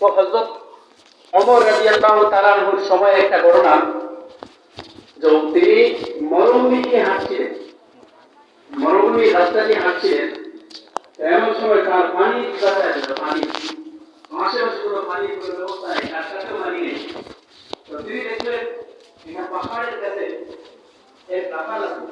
তো হজরত অমর রাজিয়াল্লাহু তাআলার সময় একটা ঘটনা, যে তিনি মরুভূমি দিয়ে হাঁটছিলেন। মরুভূমি রাস্তা দিয়ে হাঁটছিলেন এমন সময় তার পানি ছিল পানি। আশেপাশে কোনো পানি কোনো ব্যবস্থা নেই, তার কাছেও পানি নেই। তো তিনি দেখলেন একটা পাহাড়ের কাছে এক রাখাল আছে।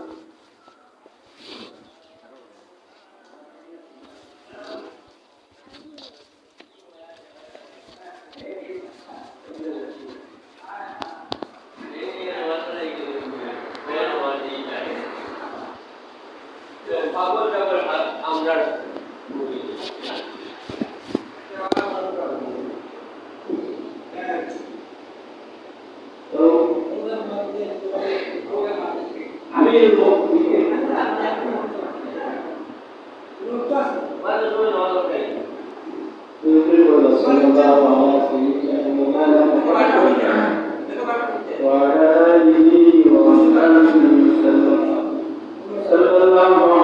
وعلى آله وصحبه وسلم. صلى الله على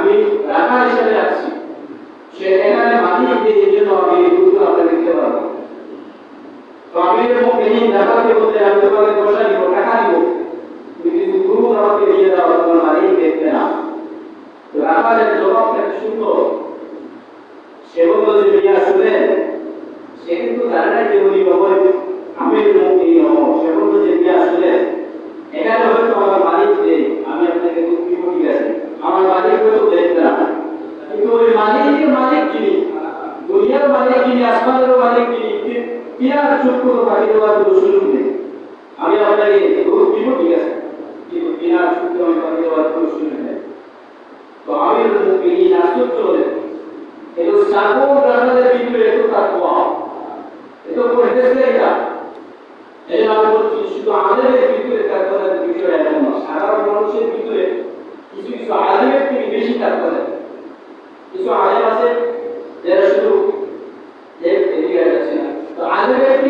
আমি রাখা হিসেবে রাখছি সে এখানে মাটি দিয়ে এই জন্য আমি এই দুধগুলো আপনাকে দিতে পারব তো আমি এরকম এই দেখাতে বলতে আমি তোমাকে পয়সা দিব টাকা দিব তুমি কিন্তু গুরু আমাকে দিয়ে দাও তোমার মালিক দেখবে না তো রাখালের জবাবটা শুনলো সে বলল যে মিয়া শুনেন সে কিন্তু জানে না যে উনি বাবা আমির মুমিন হব সে বলল যে মিয়া শুনেন এখানে হয়তো আমার মালিক নেই আমি আপনাকে দুঃখ দিব ঠিক আছে আমার মালিক হয়তো দেখবে না কিন্তু ওই মালিকের মালিক যিনি দুনিয়ার মালিক যিনি আসমানের মালিক যিনি তি- তিনার ছোট্ট পাখি দেওয়ার কোনো সুযোগ নেই? আমি আপনাকে দুঃখ দিব, ঠিক আছে? কিন্তু তিনার ছোট্ট আমি পাখি দেওয়ার কোনো সুযোগ নেই? তো আমি মুমিন আশ্চর্য হলেন এতো সাগর রাখালের ভিতরে এত তাকওয়া এত পরহেজগারি এটা। এই আমি বলছি, শুধু আলেমের ভিতরে তাকওয়ার বিষয় এমন না, সারা মানুষের ভিতরে কিছু কিছু আলেমের থেকে বেশি তাকওয়া থাকে কিছু আলেম আছে, যারা শুধু যে এদিকে যাচ্ছে না তো আলেমের থেকে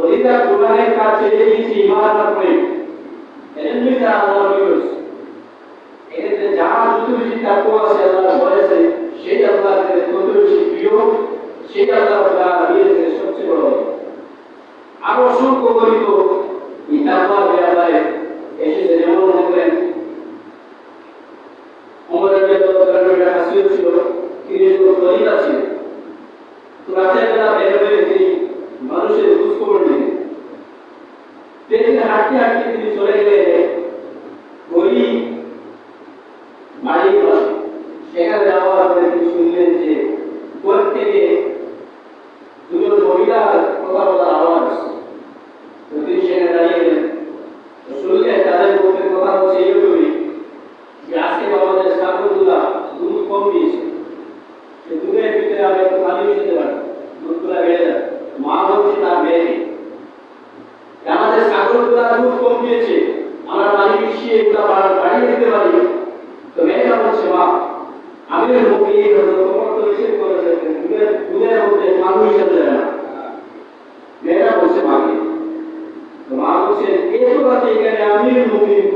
ওদিকে গুনাহের কাজ ছেড়ে দিয়েছে ইমান পরে এজন্যই তারা আল্লাহর প্রিয় হয়েছে এক্ষেত্রে যার যত বেশি তাকওয়া আছে, আল্লাহর ভয় আছে, সেই আল্লাহর কাছে তত বেশি প্রিয়, সেই আল্লাহ নিজের সবচেয়ে বড় আরও অসংখ্য গরিত এই তাকওয়ার ব্যাপারে এসেছে, যেমন মনে ওমর রাদিয়াল্লাহু হাসিও ছিল। বাড়ির Aleluia.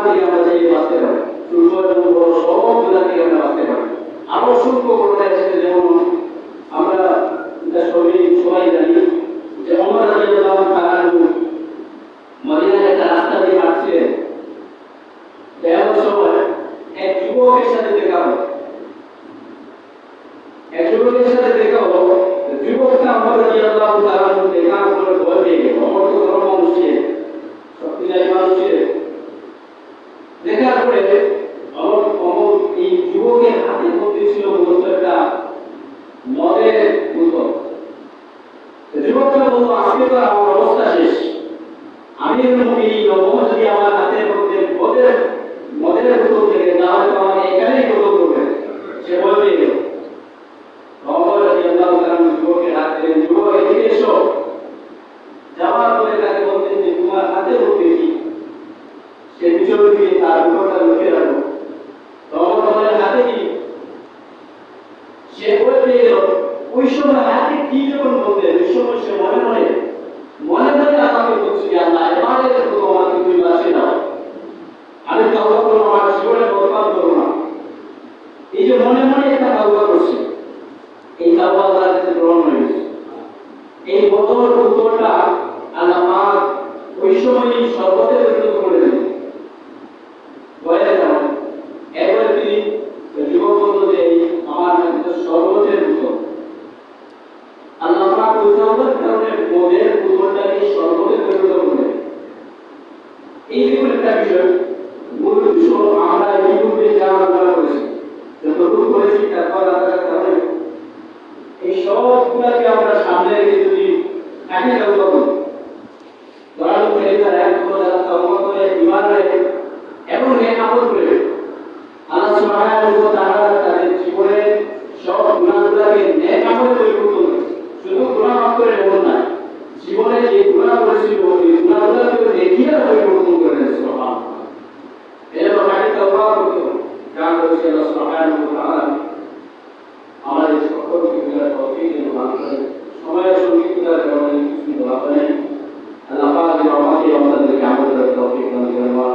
আমরা চাই বাঁচতে পারি। সূর্য সব থেকে আমরা বাঁচতে পারি। আরও সূক্ষ্ম করোনা এসেছে যেমন সে ওই পেয়ে গেল, ওই সময় হাতে কি যখন বলতেন ওই সময় সে মনে মনে মনে মনে আল্লাহকে বলছি আল্লাহ, এবারে তো তোমাকে তুমি বাঁচিয়ে দাও। আমি কাউকে কোনো আমার জীবনে বরবাদ করব না। এই যে মনে মনে এটা কাউকা করছে। এই কাউকা তার গ্রহণ হয়ে গেছে। এই বদল উত্তরটা আল্লাহ সুবহানাহু ওয়া তাআলা আমাদের সকলকে মিলার তৌফিক দিন করেন সময়ের সংকীর্ণতার কারণে কিছু দোয়া করেন আল্লাহ পাক আমাকে আমাদেরকে আমাদের তৌফিক দান করেন ওয়া